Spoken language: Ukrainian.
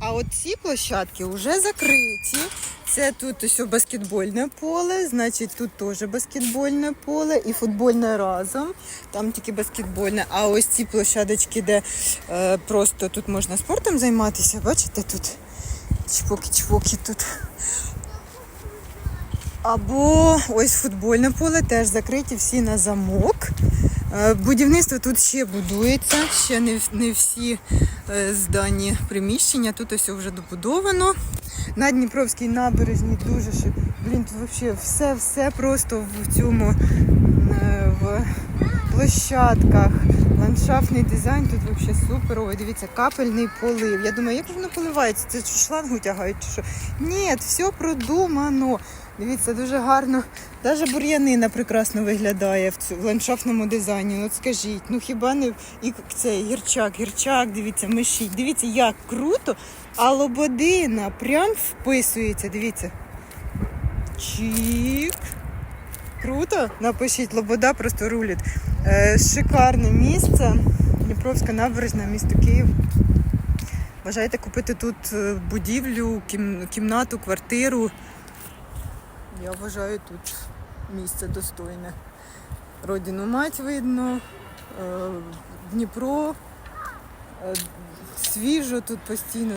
А от ці площадки вже закриті. Це тут ось баскетбольне поле, значить тут теж баскетбольне поле і футбольне разом. Там тільки баскетбольне. А ось ці площадочки, де е, просто тут можна спортом займатися, бачите, тут чпоки-чпоки тут. Або ось футбольне поле теж закриті всі на замок. Е, Будівництво тут ще будується, ще не, не всі е, здані приміщення. Тут ось вже добудовано. На Дніпровській набережній дуже ще. Блін, тут взагалі все, все просто в цьому е, в площадках. Ландшафтний дизайн тут взагалі супер. Ой, дивіться, капельний полив. Я думаю, як воно поливається? Це шлангу тягають чи що? Ні, все продумано. Дивіться, дуже гарно. Навіть бур'янина прекрасно виглядає в, цю, в ландшафтному дизайні. От скажіть, ну хіба не і цей гірчак, гірчак, дивіться, мишіть. Дивіться, як круто, а лободина прям вписується. Дивіться. Чік. Круто? Напишіть, Лобода просто рулить. Е, шикарне місце. Дніпровська набережна, місто Київ. Бажаєте купити тут е, будівлю, кім, кімнату, квартиру. Я вважаю тут місце достойне. Родину мать видно, е, Дніпро, е, свіжо тут постійно.